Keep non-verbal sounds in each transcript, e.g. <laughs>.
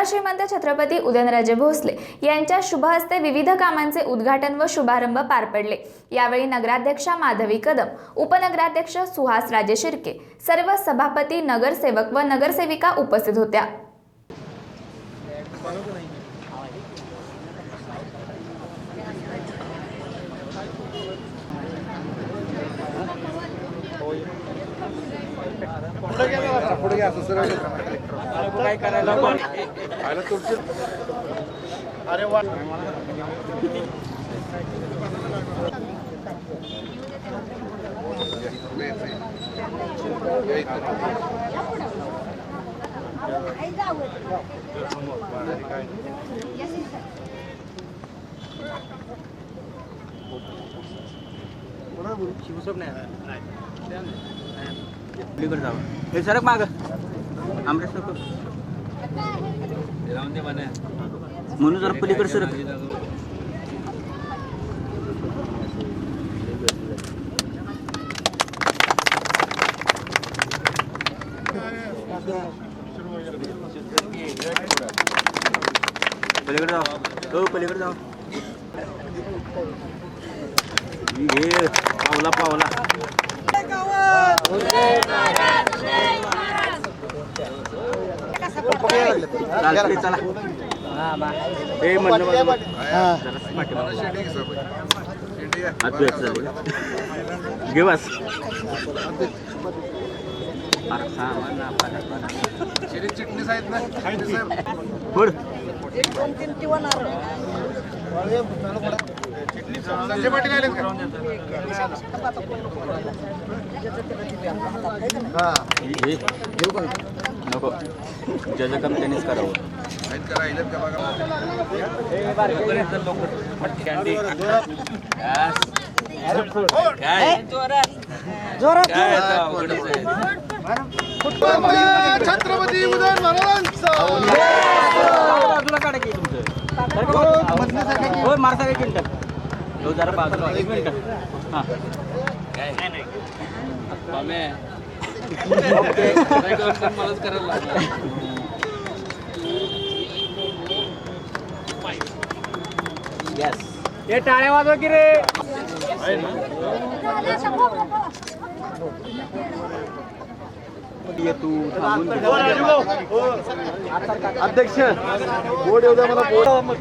आमदार श्रीमंत छत्रपती उदयनराजे भोसले यांच्या शुभ हस्ते विविध कामांचे उद्घाटन व शुभारंभ पार पडले. यावेळी नगराध्यक्षा माधवी कदम उपनगराध्यक्ष सुहास राजे शिर्के सर्व सभापती नगरसेवक व नगरसेविका उपस्थित होत्या. पुढे घ्या असं सरळ. काय करायला आयला तुमचे. अरे वा. शिवसोब नाही पलीकडे जावं. हे सरक माग. आमरेश नको. म्हणून जरा पलीकडे सरक. पलीकडे जाऊ हो पलीकडे जाऊ हे पावला पावला. चला हे म्हणलं बघ, घे बस चिटणीस आहेत ना चिटणीस संजय पाटील आलेत का? हा. हे. नको. ज्याचं काम त्यांनीच करावं. आहेत का? राहिलेत का बघा? छत्रपती उदयन महाराजांचा बाजूला काढा की तुमचं हो एक मिनिट हो जरा बाजूला एक मिनिट. हां. <laughs> येस हे टाळ्या वाजवा की रे? ये तू थांबून घे. अध्यक्ष बोर्ड येऊ द्या मला बोर्ड आता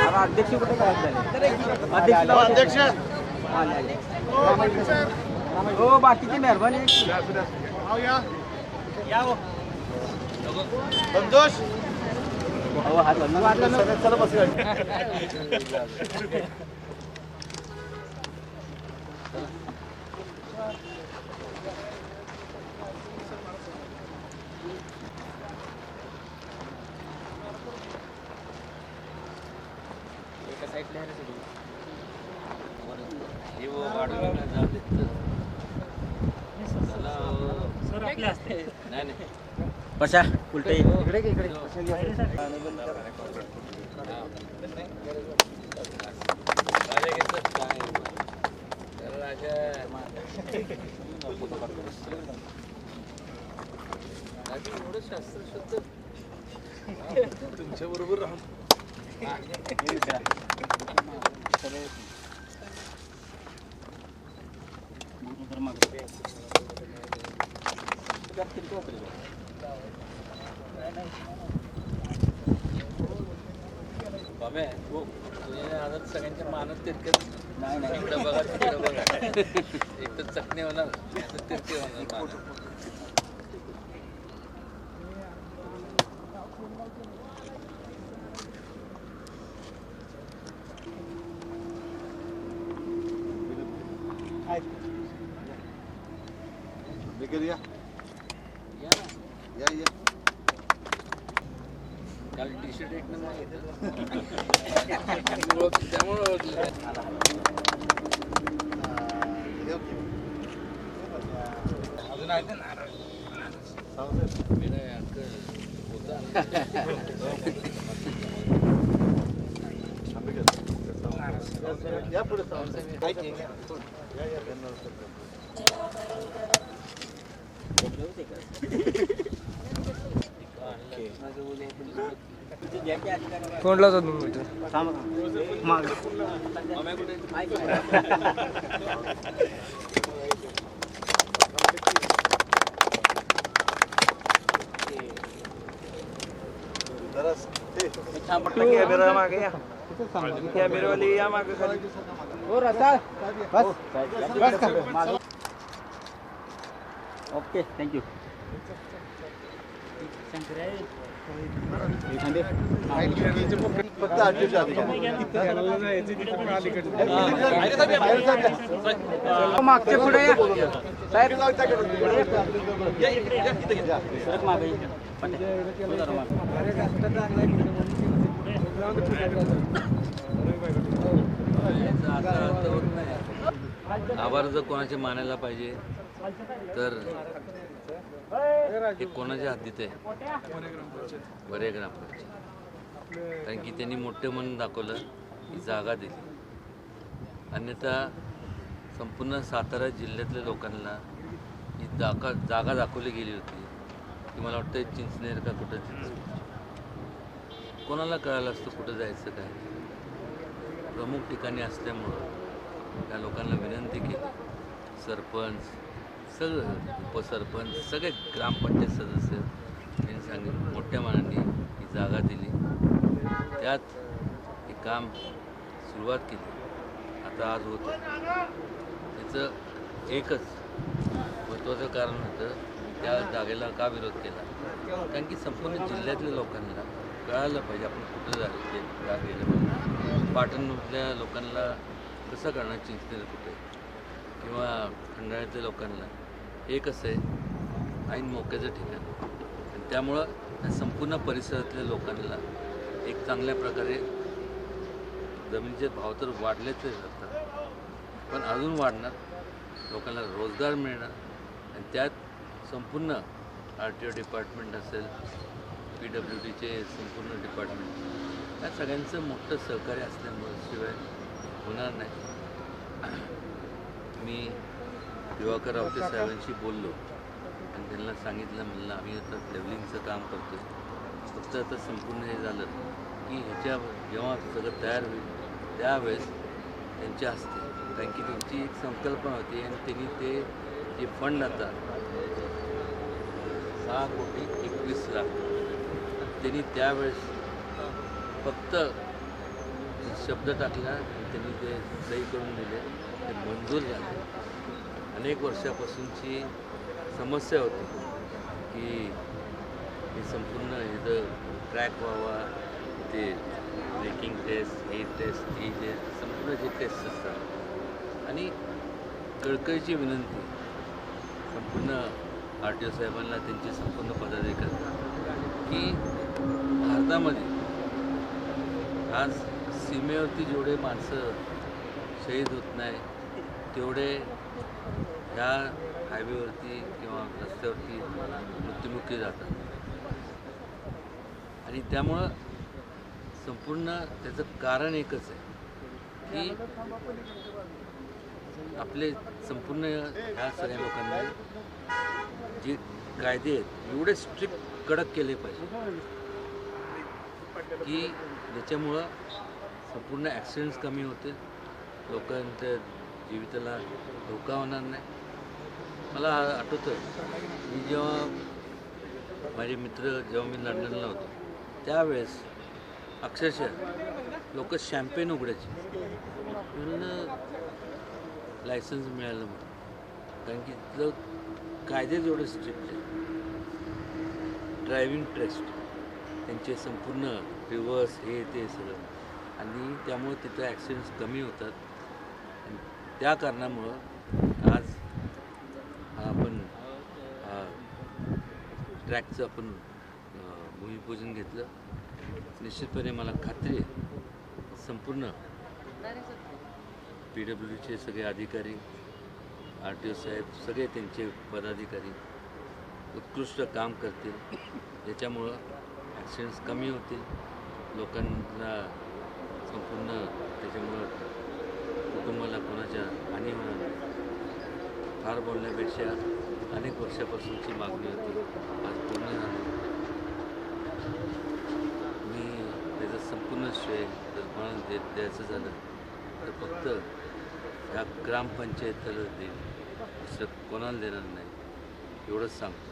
अध्यक्ष कुठे काय झाले? अध्यक्ष आले. हो बाकीची मेहरबानी संतोष. हो हात हलवून. चला बस कशा उलटे तुमच्या बरोबर राहून हो, सगळ्यांच्या मानत तिरकत नाही इकडं बघा तिकडं बघा. एक तर चकणे होणार एक तिरके होणार या या. ना. या या. काल टी शर्ट एक नंबर घेतलं. त्यामुळे अजून होता. ना. या पुढे काय की दोन जरा कॅमेरा मागे या कॅमेरावाली या मागे खाली. ओके थँक्यू फक्त आठशे मागचे पुढे या. आभार जर कोणाचे मानायला पाहिजे तर हे कोणाच्या हद्दीत आहे? बरे ग्रामपंचायत. कारण की त्यांनी मोठे म्हणून दाखवलं ही जागा दिली. अन्यथा संपूर्ण सातारा जिल्ह्यातल्या लोकांना ही जागा जागा दाखवली गेली होती की मला वाटतं चिंचनेर का कुठं कोणाला कळालं असतं कुठं जायचं काय? प्रमुख ठिकाणी असल्यामुळं त्या लोकांना विनंती केली सरपंच सगळं उपसरपंच सगळे ग्रामपंचायत सदस्य यांनी सांगितलं मोठ्या मनाने ही जागा दिली. त्यात हे काम सुरुवात केली. आता आज होतं त्याचं एकच महत्त्वाचं कारण होतं त्या जागेला का विरोध केला? कारण की संपूर्ण जिल्ह्यातल्या लोकांना कळायला पाहिजे आपण कुठं जा ते जागेला. पाहिजे पाटणमधल्या लोकांना कसं करणार चिंचनेर कुठे? किंवा खंडाळ्यातल्या लोकांना? हे कसं आहे? ऐन मोक्याचं ठिकाण. आणि त्यामुळं संपूर्ण परिसरातल्या लोकांना एक चांगल्या प्रकारे जमिनीचे भाव तर वाढलेच जातात पण अजून वाढणार. लोकांना रोजगार मिळणार. आणि त्यात संपूर्ण आर टी ओ डिपार्टमेंट असेल पी डब्ल्यू डीचे संपूर्ण डिपार्टमेंट. या सगळ्यांचं मोठं सहकार्य असल्यामुळं शिवाय होणार नाही. मी दिवाकर रावते साहेबांशी बोललो आणि त्यांना सांगितलं म्हणलं आम्ही आता लेवलिंगचं काम करतो फक्त आता संपूर्ण हे झालं की ह्याच्या जेव्हा सगळं तयार होईल त्यावेळेस त्यांच्या हस्ते. कारण की त्यांची एक संकल्पना होती आणि त्यांनी ते जे फंड आता सहा कोटी एकवीस लाख त्यांनी त्यावेळेस फक्त शब्द टाकला आणि त्यांनी ते सही करून दिले. ते मंजूर झाले. अनेक वर्षापासूनची समस्या होती की हे संपूर्ण इथं ट्रॅक व्हावा ते ब्रेकिंग टेस्ट हे टेस्ट ती जे संपूर्ण जे टेस्ट असतात. आणि कळकळीची विनंती संपूर्ण आर टी ओ साहेबांना त्यांचे संपूर्ण पदाधिकारी की भारतामध्ये आज सीमेवरती जेवढे माणसं शहीद होत नाही तेवढे ह्या हायवेवरती किंवा रस्त्यावरती मृत्युमुखी जातात. आणि त्यामुळं संपूर्ण त्याचं कारण एकच आहे की आपले संपूर्ण ह्या सगळ्या लोकांनी जे कायदे आहेत एवढे स्ट्रिक्ट कडक केले पाहिजे की ज्याच्यामुळं संपूर्ण ॲक्सिडेंट्स कमी होतील लोकांच्या जीवितला धोका होणार नाही. मला आठवतं मी जेव्हा माझे मित्र जेव्हा मी लंडनला होतो त्यावेळेस अक्षरशः लोक शॅम्पेन उघडायचे. म्हणून लायसन्स मिळालं म्हणून कारण की तिथलं कायदे जेवढे स्ट्रिक्ट आहे. ड्रायव्हिंग टेस्ट त्यांचे संपूर्ण रिवर्स हे ते सगळं. आणि त्यामुळं तिथं ॲक्सिडेंट्स कमी होतात. आणि त्या कारणामुळं आज हा आपण ट्रॅकचं आपण भूमिपूजन घेतलं. निश्चितपणे मला खात्री आहे संपूर्ण पी डब्ल्यू डीचे सगळे अधिकारी आर टी ओ साहेब सगळे त्यांचे पदाधिकारी उत्कृष्ट काम करतील. याच्यामुळं ॲक्सिडेंट्स कमी होतील. लोकांना संपूर्ण त्याच्यामुळं कुटुंबाला कोणाच्या हानी होणार फार बोलण्यापेक्षा अनेक वर्षापासूनची मागणी होती. आज पूर्ण झाली. मी त्याचं संपूर्ण श्रेय जर कोणाला दे द्यायचं झालं तर फक्त ह्या ग्रामपंचायतीला देईल दुसरं कोणाला देणार नाही. एवढंच सांगतो.